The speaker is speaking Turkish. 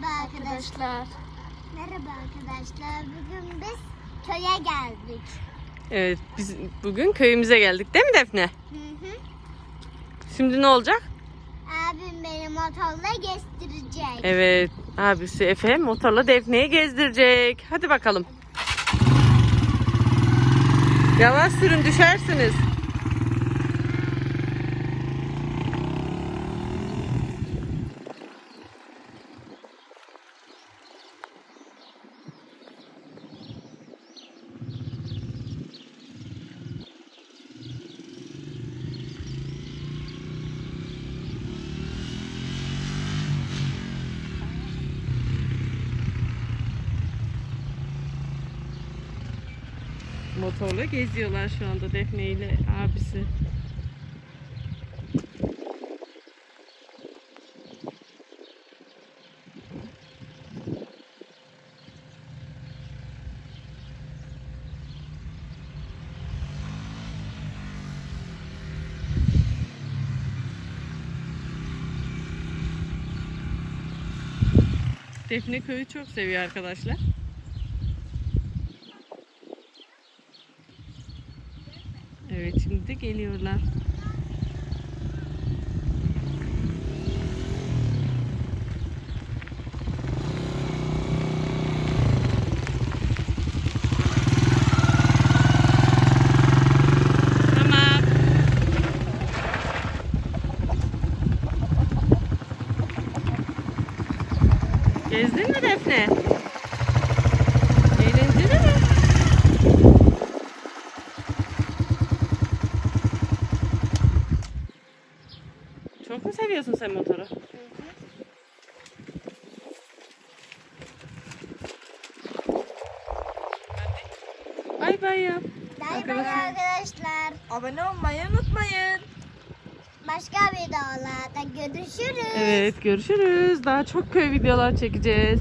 Merhaba arkadaşlar. Merhaba arkadaşlar. Bugün biz köye geldik. Evet biz bugün köyümüze geldik değil mi Defne? Hı hı. Şimdi ne olacak? Abim beni motorla gezdirecek. Evet abisi Efe motorla Defne'yi gezdirecek. Hadi bakalım. Yavaş sürün düşersiniz. Motorla geziyorlar şu anda Defne ile abisi. Defne köyü çok seviyor arkadaşlar. Evet şimdi de geliyorlar. Gezdin mi Defne? Eğlenceli mi? Çok mu seviyorsun sen motoru? Bay bay yap. Bay bay arkadaşlar. Abone olmayı unutmayın. Başka videolarda görüşürüz. Evet görüşürüz. Daha çok köy videolar çekeceğiz.